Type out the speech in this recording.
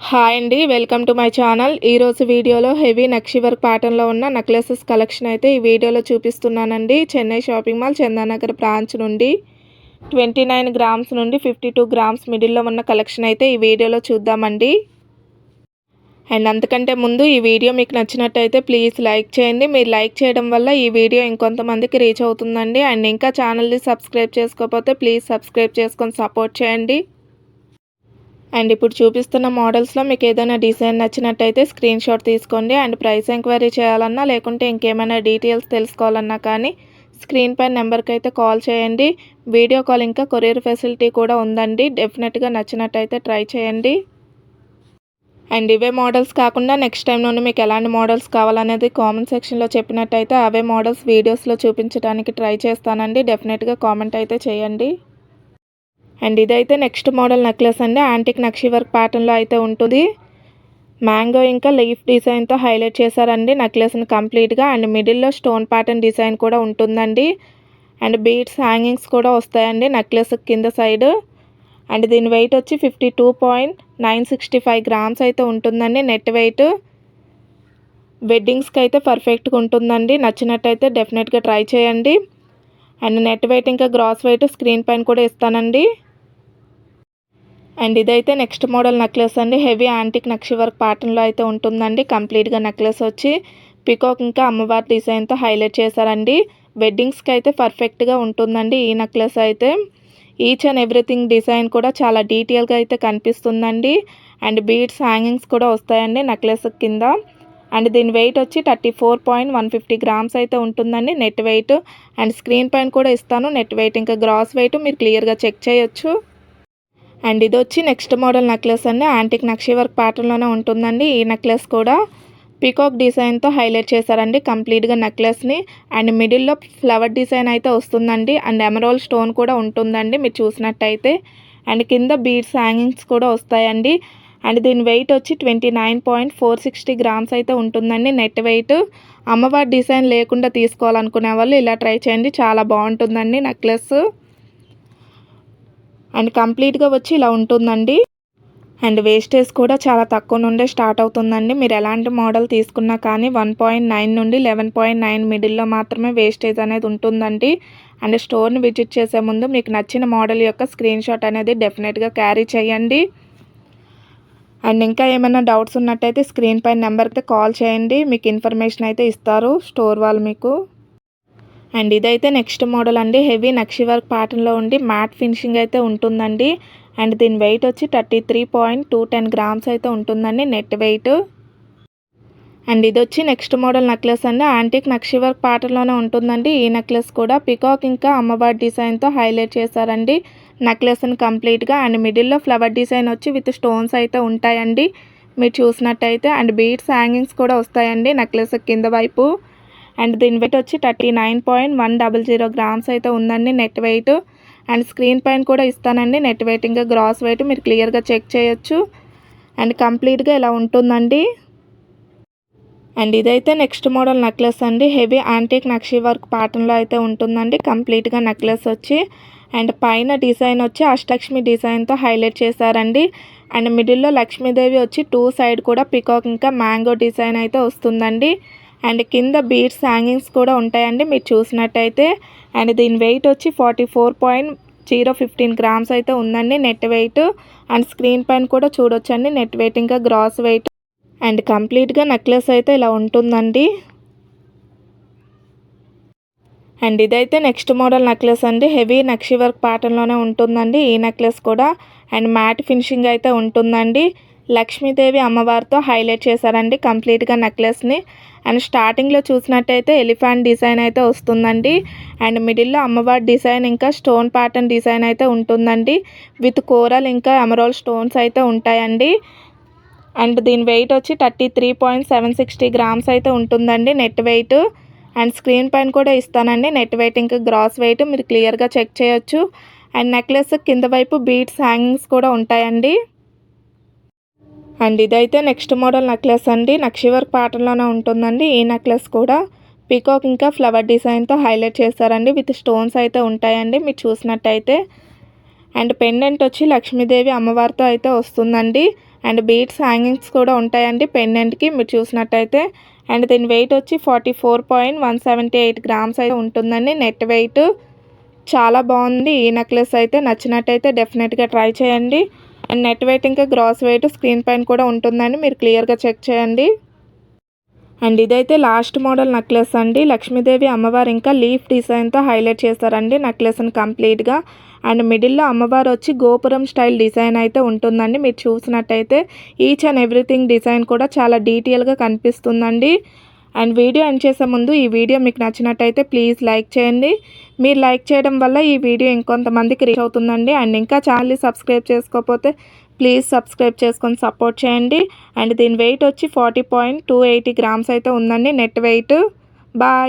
Hi అండి welcome to my channel. ఈరోజు వీడియోలో హెవీ నక్షి వర్క్ ప్యాటర్న్లో ఉన్న నెక్లెసెస్ కలెక్షన్ అయితే ఈ వీడియోలో చూపిస్తున్నానండి. Chennai shopping mall Chandanagar branch నుండి ట్వంటీ నైన్ గ్రామ్స్ నుండి ఫిఫ్టీ టూ గ్రామ్స్ మిడిల్లో ఉన్న కలెక్షన్ అయితే ఈ వీడియోలో చూద్దామండి. అండ్ అంతకంటే ముందు ఈ వీడియో మీకు నచ్చినట్టయితే ప్లీజ్ లైక్ చేయండి. మీరు లైక్ చేయడం వల్ల ఈ వీడియో ఇంకొంతమందికి రీచ్ అవుతుందండి. అండ్ ఇంకా ఛానల్ని సబ్స్క్రైబ్ చేసుకోకపోతే ప్లీజ్ సబ్స్క్రైబ్ చేసుకొని సపోర్ట్ చేయండి. అండ్ ఇప్పుడు చూపిస్తున్న మోడల్స్లో మీకు ఏదైనా డిజైన్ నచ్చినట్టయితే స్క్రీన్ షాట్ తీసుకోండి. అండ్ ప్రైస్ ఎంక్వైరీ చేయాలన్నా లేకుంటే ఇంకేమైనా డీటెయిల్స్ తెలుసుకోవాలన్నా కానీ స్క్రీన్ పై నెంబర్కి అయితే కాల్ చేయండి. వీడియో కాల్ ఇంకా కొరియర్ ఫెసిలిటీ కూడా ఉందండి. డెఫినెట్గా నచ్చినట్టయితే ట్రై చేయండి. అండ్ ఇవే మోడల్స్ కాకుండా నెక్స్ట్ టైం నుండి మీకు ఎలాంటి మోడల్స్ కావాలనేది కామెంట్ సెక్షన్లో చెప్పినట్టయితే అవే మోడల్స్ వీడియోస్లో చూపించడానికి ట్రై చేస్తానండి. డెఫినెట్గా కామెంట్ అయితే చేయండి. అండ్ ఇదైతే నెక్స్ట్ మోడల్ నెక్లెస్ అండి. యాంటిక్ నక్షి వర్క్ ప్యాటర్న్లో అయితే ఉంటుంది. మ్యాంగో ఇంకా లీఫ్ డిజైన్తో హైలైట్ చేశారండి నెక్లెస్ని కంప్లీట్గా. అండ్ మిడిల్లో స్టోన్ ప్యాటర్న్ డిజైన్ కూడా ఉంటుందండి. అండ్ బీడ్స్ హ్యాంగింగ్స్ కూడా వస్తాయండి నెక్లెస్ కింద సైడ్. అండ్ దీని వెయిట్ వచ్చి fifty two point nine sixty five grams అయితే ఉంటుందండి నెట్ వెయిట్. వెడ్డింగ్స్కి అయితే పర్ఫెక్ట్గా ఉంటుందండి. నచ్చినట్టయితే డెఫినెట్గా ట్రై చేయండి. అండ్ నెట్ వెయిట్ ఇంకా గ్రాస్ వెయిట్ స్క్రీన్ పైన కూడా ఇస్తానండి. అండ్ ఇదైతే నెక్స్ట్ మోడల్ నెక్లెస్ అండి. హెవీ యాంటిక్ నక్షి వర్క్ ప్యాటర్న్లో అయితే ఉంటుందండి. కంప్లీట్గా నెక్లెస్ వచ్చి పికాక్ ఇంకా అమ్మవారి డిజైన్తో హైలైట్ చేశారండి. వెడ్డింగ్స్కి అయితే పర్ఫెక్ట్గా ఉంటుందండి ఈ నెక్లెస్ అయితే. ఈచ్ అండ్ ఎవ్రీథింగ్ డిజైన్ కూడా చాలా డీటెయిల్గా అయితే కనిపిస్తుందండి. అండ్ బీడ్స్ హ్యాంగింగ్స్ కూడా వస్తాయండి నెక్లెస్ కింద. అండ్ దీని వెయిట్ వచ్చి thirty four point one fifty grams అయితే ఉంటుందండి నెట్ వెయిట్. అండ్ స్క్రీన్ పైన కూడా ఇస్తాను. నెట్ వెయిట్ ఇంకా గ్రాస్ వెయిట్ మీరు క్లియర్గా చెక్ చేయొచ్చు. అండ్ ఇది వచ్చి నెక్స్ట్ మోడల్ నెక్లెస్ అండి. యాంటిక్ నక్షి వర్క్ ప్యాటర్న్లోనే ఉంటుందండి. ఈ నెక్లెస్ కూడా పీకాక్ డిజైన్తో హైలైట్ చేశారండి. కంప్లీట్గా నెక్లెస్ని అండ్ మిడిల్లో ఫ్లవర్ డిజైన్ అయితే వస్తుందండి. అండ్ ఎమరాల్ స్టోన్ కూడా ఉంటుందండి మీరు చూసినట్టయితే. అండ్ కింద బీడ్స్ హ్యాంగింగ్స్ కూడా వస్తాయండి. అండ్ దీని వెయిట్ వచ్చి twenty nine point four sixty grams అయితే ఉంటుందండి. నెట్ వెయిట్ అమ్మవారి డిజైన్ లేకుండా తీసుకోవాలనుకునే వాళ్ళు ఇలా ట్రై చేయండి. చాలా బాగుంటుందండి నెక్లెస్. అండ్ కంప్లీట్గా వచ్చి ఇలా ఉంటుందండి. అండ్ వేస్టేజ్ కూడా చాలా తక్కువ నుండే స్టార్ట్ అవుతుందండి. మీరు ఎలాంటి మోడల్ తీసుకున్నా కానీ వన్ పాయింట్ నైన్ నుండి లెవెన్ పాయింట్ నైన్ మిడిల్లో మాత్రమే వేస్టేజ్ అనేది ఉంటుందండి. అండ్ స్టోర్ని విజిట్ చేసే ముందు మీకు నచ్చిన మోడల్ యొక్క స్క్రీన్ షాట్ అనేది డెఫినెట్గా క్యారీ చేయండి. అండ్ ఇంకా ఏమైనా డౌట్స్ ఉన్నట్టయితే స్క్రీన్ పైన నెంబర్కి కాల్ చేయండి. మీకు ఇన్ఫర్మేషన్ అయితే ఇస్తారు స్టోర్ వాళ్ళు మీకు. అండ్ ఇదైతే నెక్స్ట్ మోడల్ అండి. హెవీ నక్షి వర్క్ ప్యాటర్న్లో ఉండి మ్యాట్ ఫినిషింగ్ అయితే ఉంటుందండి. అండ్ దీని వెయిట్ వచ్చి thirty three point two ten grams అయితే ఉంటుందండి నెట్ వెయిట్. అండ్ ఇది వచ్చి నెక్స్ట్ మోడల్ నెక్లెస్ అండి. యాంటిక్ నక్షి వర్క్ ప్యాటర్న్లోనే ఉంటుందండి. ఈ నెక్లెస్ కూడా పికాక్ ఇంకా అమ్మవారి డిజైన్తో హైలైట్ చేశారండి. నెక్లెస్ని కంప్లీట్గా అండ్ మిడిల్లో ఫ్లవర్ డిజైన్ వచ్చి విత్ స్టోన్స్ అయితే ఉంటాయండి. మీరు చూసినట్టయితే అండ్ బీడ్స్ హ్యాంగింగ్స్ కూడా వస్తాయండి నెక్లెస్ కింద వైపు. అండ్ దీని వెయిట్ వచ్చి thirty nine point one double zero grams అయితే ఉందండి నెట్ వెయిట్ అండ్ స్క్రీన్ పైన కూడా ఇస్తానండి నెట్ వెయిట్ ఇంకా గ్రాస్ వెయిట్ మీరు క్లియర్గా చెక్ చేయొచ్చు. అండ్ కంప్లీట్గా ఇలా ఉంటుందండి. అండ్ ఇదైతే నెక్స్ట్ మోడల్ నెక్లెస్ అండి. హెవీ యాంటీక్ నక్షి వర్క్ ప్యాటర్న్లో అయితే ఉంటుందండి. కంప్లీట్గా నెక్లెస్ వచ్చి. అండ్ పైన డిజైన్ వచ్చి అష్టలక్ష్మి డిజైన్తో హైలైట్ చేశారండి. అండ్ మిడిల్లో లక్ష్మీదేవి వచ్చి టూ సైడ్ కూడా పికాక్ ఇంకా మ్యాంగో డిజైన్ అయితే వస్తుందండి. అండ్ కింద బీడ్స్ హ్యాంగింగ్స్ కూడా ఉంటాయండి. మీరు చూసినట్టయితే అండ్ దీని వెయిట్ వచ్చి forty four point zero fifteen grams అయితే ఉందండి నెట్ వెయిట్. అండ్ స్క్రీన్ పైన కూడా చూడొచ్చండి నెట్ వెయిట్ ఇంకా గ్రాస్ వెయిట్. అండ్ కంప్లీట్గా నెక్లెస్ అయితే ఇలా ఉంటుందండి. అండ్ ఇదైతే నెక్స్ట్ మోడల్ నెక్లెస్ అండి. హెవీ నక్షి వర్క్ ప్యాటర్న్లోనే ఉంటుందండి ఈ నెక్లెస్ కూడా. అండ్ మ్యాట్ ఫినిషింగ్ అయితే ఉంటుందండి. లక్ష్మీదేవి అమ్మవారితో హైలైట్ చేశారండి కంప్లీట్గా నెక్లెస్ని. అండ్ స్టార్టింగ్లో చూసినట్టయితే ఎలిఫెంట్ డిజైన్ అయితే వస్తుందండి. అండ్ మిడిల్లో అమ్మవారి డిజైన్ ఇంకా స్టోన్ ప్యాటర్న్ డిజైన్ అయితే ఉంటుందండి. విత్ కోరల్ ఇంకా ఎమరాల్ స్టోన్స్ అయితే ఉంటాయండి. అండ్ దీని వెయిట్ వచ్చి thirty three point seven sixty grams అయితే ఉంటుందండి నెట్ వెయిట్. అండ్ స్క్రీన్ పైన కూడా ఇస్తానండి నెట్ వెయిట్ ఇంకా గ్రాస్ వెయిట్ మీరు క్లియర్గా చెక్ చేయొచ్చు. అండ్ నెక్లెస్ కింద వైపు బీట్స్ హ్యాంగింగ్స్ కూడా ఉంటాయండి. అండ్ ఇదైతే నెక్స్ట్ మోడల్ నెక్లెస్ అండి. నక్షి వర్క్ ప్యాటర్న్లోనే ఉంటుందండి. ఈ నెక్లెస్ కూడా పీకాక్ ఇంకా ఫ్లవర్ డిజైన్తో హైలైట్ చేస్తారండి విత్ స్టోన్స్ అయితే ఉంటాయండి. మీరు చూసినట్టయితే. అండ్ పెండెంట్ వచ్చి లక్ష్మీదేవి అమ్మవారితో అయితే వస్తుందండి. అండ్ బీట్స్ హ్యాంగింగ్స్ కూడా ఉంటాయండి పెండెంట్కి. మీరు చూసినట్టయితే. అండ్ దీని వెయిట్ వచ్చి forty four point one seventy eight grams అయితే ఉంటుందండి. నెట్ వెయిట్ చాలా బాగుంది. ఈ నెక్లెస్ అయితే నచ్చినట్టయితే డెఫినెట్గా ట్రై చేయండి. అండ్ నెట్ వెయిట్ ఇంకా గ్రాస్ వెయిట్ స్క్రీన్ పైన కూడా ఉంటుందండి మీరు క్లియర్గా చెక్ చేయండి. అండ్ ఇదైతే లాస్ట్ మోడల్ నెక్లెస్ అండి. లక్ష్మీదేవి అమ్మవారు ఇంకా లీఫ్ డిజైన్తో హైలైట్ చేశారండి నెక్లెస్ని కంప్లీట్గా అండ్ మిడిల్లో అమ్మవారు వచ్చి గోపురం స్టైల్ డిజైన్ అయితే ఉంటుందండి. మీరు చూసినట్టయితే ఈచ్ అండ్ ఎవ్రీథింగ్ డిజైన్ కూడా చాలా డీటెయిల్గా కనిపిస్తుందండి. అండ్ వీడియో ఎండ్ చేసే ముందు ఈ వీడియో మీకు నచ్చినట్టయితే ప్లీజ్ లైక్ చేయండి. మీరు లైక్ చేయడం వల్ల ఈ వీడియో ఇంకొంతమందికి రీచ్ అవుతుందండి. అండ్ ఇంకా ఛానల్ని సబ్స్క్రైబ్ చేసుకోకపోతే ప్లీజ్ సబ్స్క్రైబ్ చేసుకొని సపోర్ట్ చేయండి. అండ్ దీని వెయిట్ వచ్చి forty point two eighty grams అయితే ఉందండి నెట్ వెయిట్. బాయ్.